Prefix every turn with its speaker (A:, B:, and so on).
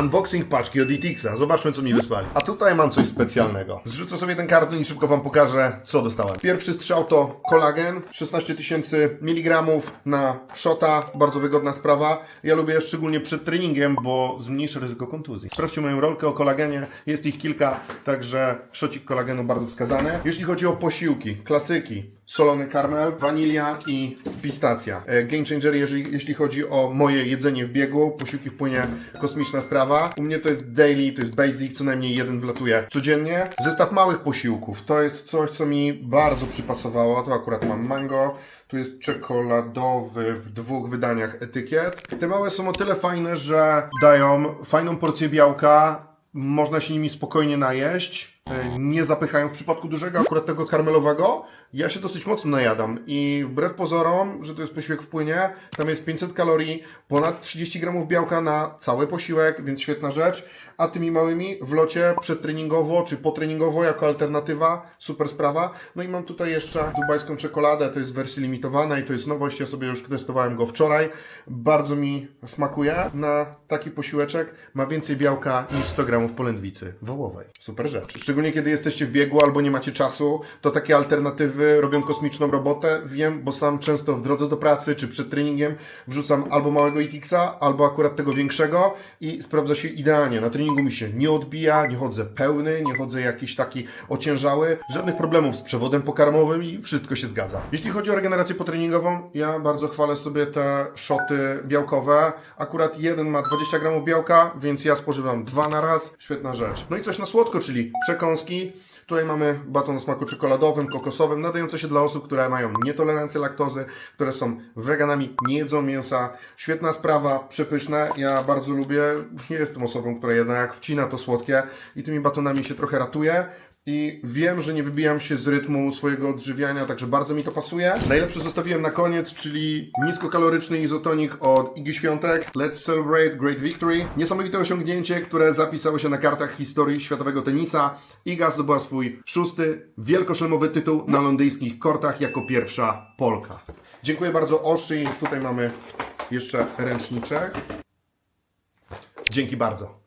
A: Unboxing paczki od ETXa. Zobaczmy, co mi wysłali. A tutaj mam coś specjalnego. Zrzucę sobie ten karton i szybko Wam pokażę, co dostałem. Pierwszy strzał to kolagen. 16 tysięcy miligramów na shota. Bardzo wygodna sprawa. Ja lubię szczególnie przed treningiem, bo zmniejszy ryzyko kontuzji. Sprawdźcie moją rolkę o kolagenie. Jest ich kilka, także szocik kolagenu bardzo wskazany. Jeśli chodzi o posiłki, klasyki. Solony karmel, wanilia i pistacja. E, Game changer, jeżeli, jeśli chodzi o moje jedzenie w biegu, posiłki w kosmiczna sprawa. U mnie to jest daily, to jest basic, co najmniej jeden wlatuje codziennie. Zestaw małych posiłków, to jest coś, co mi bardzo przypasowało. To akurat mam mango, tu jest czekoladowy w dwóch wydaniach etykiet. Te małe są o tyle fajne, że dają fajną porcję białka, można się nimi spokojnie najeść. E, Nie zapychają w przypadku dużego, akurat tego karmelowego. Ja się dosyć mocno najadam i wbrew pozorom, że to jest posiłek w płynie, tam jest 500 kalorii, ponad 30 gramów białka na cały posiłek, więc świetna rzecz. A tymi małymi w locie przedtreningowo czy potreningowo jako alternatywa, super sprawa. No i mam tutaj jeszcze dubajską czekoladę, to jest w wersji limitowanej, to jest nowość, ja sobie już testowałem go wczoraj. Bardzo mi smakuje. Na taki posiłeczek ma więcej białka niż 100 gramów polędwicy wołowej. Super rzecz. Szczególnie kiedy jesteście w biegu albo nie macie czasu, to takie alternatywy robią kosmiczną robotę. Wiem, bo sam często w drodze do pracy czy przed treningiem wrzucam albo małego ITX-a, albo akurat tego większego i sprawdza się idealnie. Na treningu mi się nie odbija, nie chodzę pełny, nie chodzę jakiś taki ociężały, żadnych problemów z przewodem pokarmowym i wszystko się zgadza. Jeśli chodzi o regenerację potreningową, ja bardzo chwalę sobie te szoty białkowe. Akurat jeden ma 20 gramów białka, więc ja spożywam dwa na raz. Świetna rzecz. No i coś na słodko, czyli przekąski. Tutaj mamy baton o smaku czekoladowym, kokosowym, nadające się dla osób, które mają nietolerancję laktozy, które są weganami, nie jedzą mięsa. Świetna sprawa, przepyszne. Ja bardzo lubię. Nie jestem osobą, która jednak wcina to słodkie i tymi batonami się trochę ratuje. I wiem, że nie wybijam się z rytmu swojego odżywiania, także bardzo mi to pasuje. Najlepsze zostawiłem na koniec, czyli niskokaloryczny izotonik od Igi Świątek. Let's celebrate great victory. Niesamowite osiągnięcie, które zapisało się na kartach historii światowego tenisa. Iga zdobyła swój szósty wielkoszelmowy tytuł na londyńskich kortach jako pierwsza Polka. Dziękuję bardzo Oszy. Tutaj mamy jeszcze ręczniczek. Dzięki bardzo.